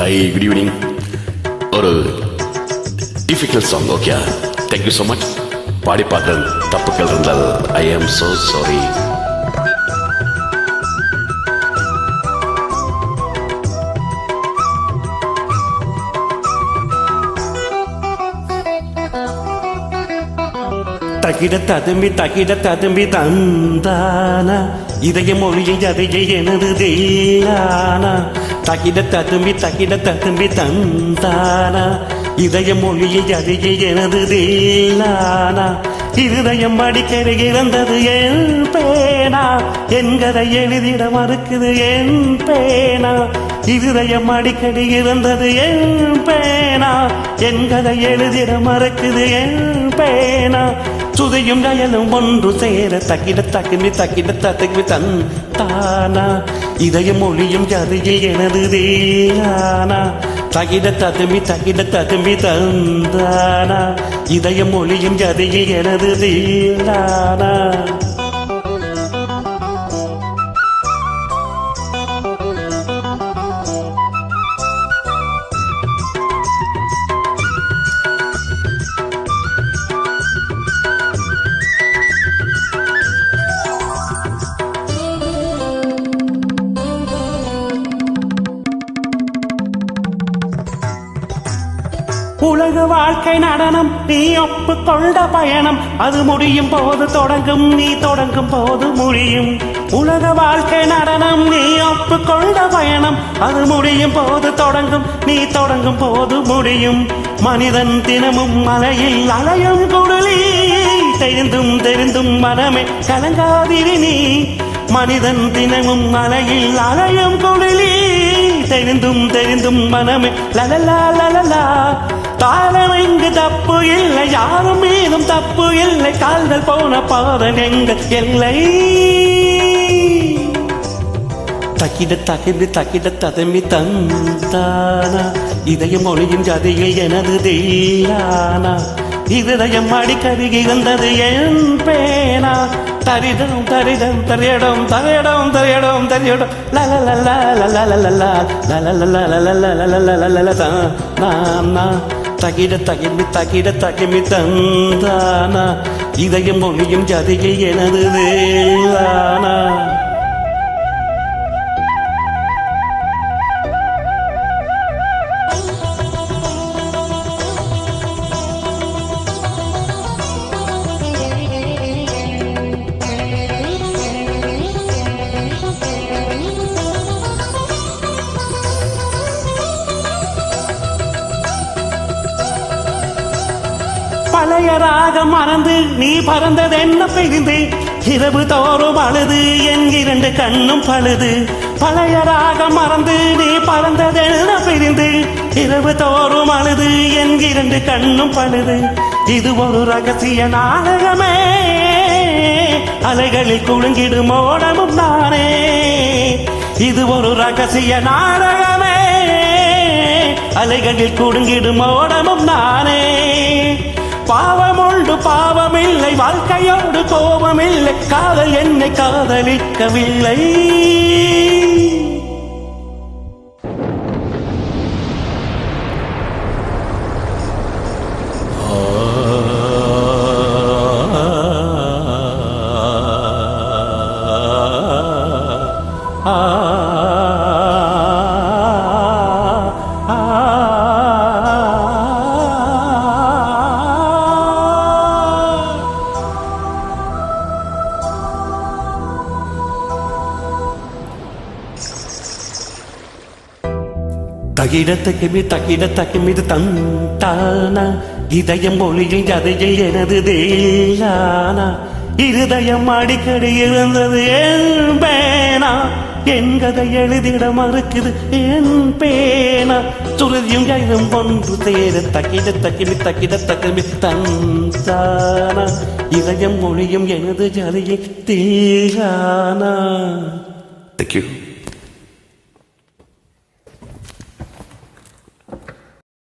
High good evening ஒரு difficult song okay thank you so much பாடி பார்த்தது தப்புக்கள் இருந்தால் ஐ ஆம் ஸோ சாரி தகிட ததும்பி தகிட ததும்பி தந்தானா? இதய மொழியை அதையே எனது தெய்யானா தகிடத்த தும்பி தகிடத்த தும்பி தந்தானா இதய மொழியில் அருகே எனது தேலானா இருதயம் அடிக்கடி இறந்தது என் பேனா? என்கதை எழுதிட மறுக்குது என் பேனா? இருதயம் அடிக்கடி இறந்தது என் பேனா? என்கதை எழுதிட மறுக்குது என் பேனா? சுதியும் நயலும் ஒன்று சேர தக்கிட தக்குமி தக்கிட தத்துக்கு தன் தானா. இதயம் மொழியும் கதையில் எனது தேனா தகிட ததுமி தகிட ததுமி தந்தானா இதயம் மொழியும் கதையில் எனது தேனானா உலக வாழ்க்கை நடனம் நீ ஒப்பு கொண்ட பயணம். அது முடியும் போது தொடங்கும் நீ தொடங்கும் போது முடியும். உலக வாழ்க்கை நடனம் நீ ஒப்பு கொண்ட பயணம். அது முடியும் போது தொடங்கும் நீ தொடங்கும் போது முடியும். மனிதன் தினமும் மலையில் அலையும் குடலி. தெரிந்தும் தெரிந்தும் மனமே கலங்காதிரி நீ. மனிதன் தினமும் மலையில் அலையும் குடலி. தெரிந்தும் தெரிந்தும் மனமே லலலா லலலா தாளம் எங்கு தப்பு இல்லை யாரும் மீதும் தப்பு இல்லை கால்கள் போன பாதம் எங்கள் எல்லை தகிட தகிடு தகிட ததமி தந்தானா இதயம் ஒளியும் ஜதையில் எனது தெய்யானா இதயம் அடிக்கடி இருந்தது என் பேனா தரிதம் தரிதம் தரையிடம் தரையிடம் தரையிடம் தரையிடம் லலலலா லலலலா லலலலா லலலலா லலலலா லலலலா நான் நான் தகிட தகிமி தகிட தகிமி தந்தானா? இதயம் மொழியும் ஜதியில் எனது வேளானா? பழைய ராகம் மறந்து நீ பறந்தது என்ன பிரிந்து? இரவு தோறும் அழுது என் இரண்டு கண்ணும் பழுது. பழைய ராகம் மறந்து நீ பறந்தது என்ன பிரிந்து? இரவு தோறும் அழுது என் இரண்டு கண்ணும் பழுது. இது ஒரு ரகசிய நாடகமே. அலைகளில் குழுங்கிடும் ஓடமும் நானே. இது ஒரு ரகசிய நாடகமே. அலைகளில் குடுங்கிடும் ஓடமும் நானே. பாவம் பாவமில்லை வாழ்க்கையோடு கோபமில்லை. காதல் என்னை காதலிக்கவில்லை. தகிடத்தக்கு மீ தகிடத்தக்கு மீது தந்தானா இதயம் மொழியில் ஜதையில் எனது தேலானா இருதயம் அடிக்கடி இருந்தது என் பேனா? என் கதை எழுதிட மறுக்குது என் பேனா? சுருதியும் கைதும் ஒன்று தேர தக்கிட தக்கிமி தக்கிட தக்கிமி தந்தானா இதயம் மொழியும் எனது ஜதையில் தேலானா தேங்க்யூ